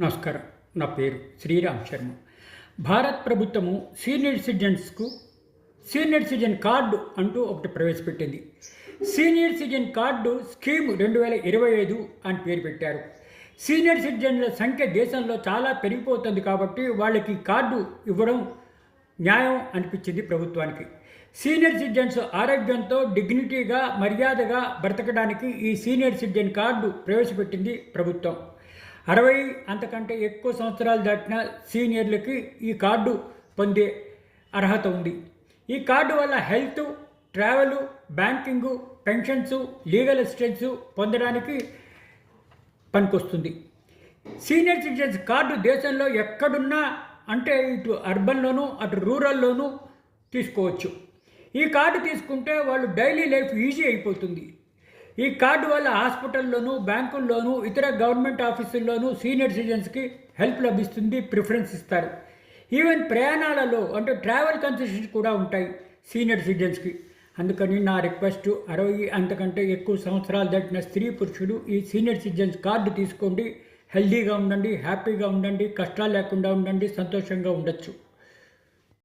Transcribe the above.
నమస్కారం. నా పేరు శ్రీరామ్ శర్మ. భారత్ ప్రభుత్వము సీనియర్ సిటిజన్స్కు సీనియర్ సిటిజన్ కార్డు అంటూ ఒకటి ప్రవేశపెట్టింది. సీనియర్ సిటిజన్ కార్డు స్కీమ్ రెండు వేల ఇరవై ఐదు అని పేరు పెట్టారు. సీనియర్ సిటిజన్ల సంఖ్య దేశంలో చాలా పెరిగిపోతుంది కాబట్టి వాళ్ళకి కార్డు ఇవ్వడం న్యాయం అనిపించింది ప్రభుత్వానికి. సీనియర్ సిటిజన్స్ ఆరోగ్యంతో డిగ్నిటీగా మర్యాదగా బ్రతకడానికి ఈ సీనియర్ సిటిజన్ కార్డు ప్రవేశపెట్టింది ప్రభుత్వం. అరవై అంతకంటే ఎక్కువ సంవత్సరాలు దాటిన సీనియర్లకి ఈ కార్డు పొందే అర్హత ఉంది. ఈ కార్డు వల్ల health travel banking pensions legal assistance పొందడానికి పనికొస్తుంది. సీనియర్ సిటిజన్స్ కార్డు దేశంలో ఎక్కడున్నా అంటే ఇటు అర్బన్లోనూ అటు రూరల్లోనూ తీసుకోవచ్చు. ఈ కార్డు తీసుకుంటే వాళ్ళు డైలీ లైఫ్ ఈజీ అయిపోతుంది. ఈ కార్డు వల్ల హాస్పిటల్లోనూ బ్యాంకుల్లోనూ ఇతర గవర్నమెంట్ ఆఫీసుల్లోనూ సీనియర్ సిటిజన్స్కి హెల్ప్ లభిస్తుంది ప్రిఫరెన్స్ ఇస్తారు. ఈవెన్ ప్రయాణాలలో అంటే ట్రావెల్ కన్సెషన్స్ కూడా ఉంటాయి సీనియర్ సిటిజన్స్కి. అందుకని నా రిక్వెస్ట్ అరవై అంతకంటే ఎక్కువ సంవత్సరాలు దాటిన స్త్రీ పురుషుడు ఈ సీనియర్ సిటిజన్స్ కార్డు తీసుకోండి. హెల్దీగా ఉండండి హ్యాపీగా ఉండండి కష్టాలు లేకుండా ఉండండి సంతోషంగా ఉండొచ్చు.